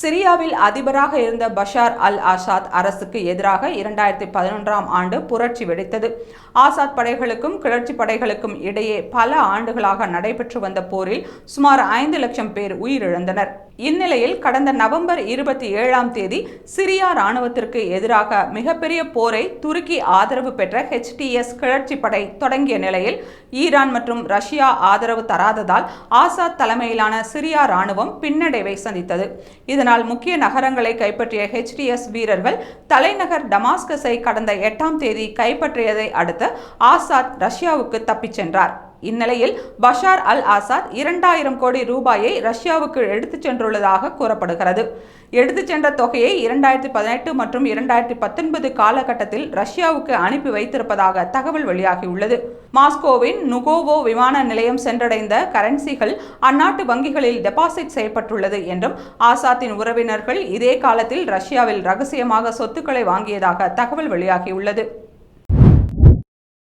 சிரியாவில் அதிபராக இருந்த பஷார் அல் ஆசாத் அரசுக்கு எதிராக இரண்டாயிரத்தி பதினொன்றாம் ஆண்டு புரட்சி வெடித்தது. ஆசாத் படைகளுக்கும் கிளர்ச்சி படைகளுக்கும் இடையே பல ஆண்டுகளாக நடைபெற்று வந்த போரில் சுமார் ஐந்து லட்சம் பேர் உயிரிழந்தனர். இந்நிலையில் கடந்த நவம்பர் இருபத்தி ஏழாம் தேதி சிரியா ராணுவத்திற்கு எதிராக மிகப்பெரிய போரை துருக்கி ஆதரவு பெற்ற ஹெச்டிஎஸ் கிளர்ச்சி படை தொடங்கிய நிலையில் ஈரான் மற்றும் ரஷ்யா ஆதரவு தராததால் ஆசாத் தலைமையிலான சிரியா ராணுவம் பின்னடைவை சந்தித்தது. இதனால் முக்கிய நகரங்களை கைப்பற்றிய ஹெச்டிஎஸ் வீரர்கள் தலைநகர் டமாஸ்கஸை கடந்த எட்டாம் தேதி கைப்பற்றியதை அடுத்து ஆசாத் ரஷ்யாவுக்கு தப்பிச் சென்றார். இந்நிலையில் பஷார் அல் ஆசாத் இரண்டாயிரம் கோடி ரூபாயை ரஷ்யாவுக்கு எடுத்துச் சென்றுள்ளதாக கூறப்படுகிறது. எடுத்துச் சென்ற தொகையை இரண்டாயிரத்தி பதினெட்டு மற்றும் இரண்டாயிரத்தி பத்தொன்பது காலகட்டத்தில் ரஷ்யாவுக்கு அனுப்பி வைத்திருப்பதாக தகவல் வெளியாகியுள்ளது. மாஸ்கோவின் நுகோவோ விமான நிலையம் சென்றடைந்த கரன்சிகள் அந்நாட்டு வங்கிகளில் டெபாசிட் செய்யப்பட்டுள்ளது என்றும் ஆசாத்தின் உறவினர்கள் இதே காலத்தில் ரஷ்யாவில் ரகசியமாக சொத்துக்களை வாங்கியதாக தகவல் வெளியாகியுள்ளது.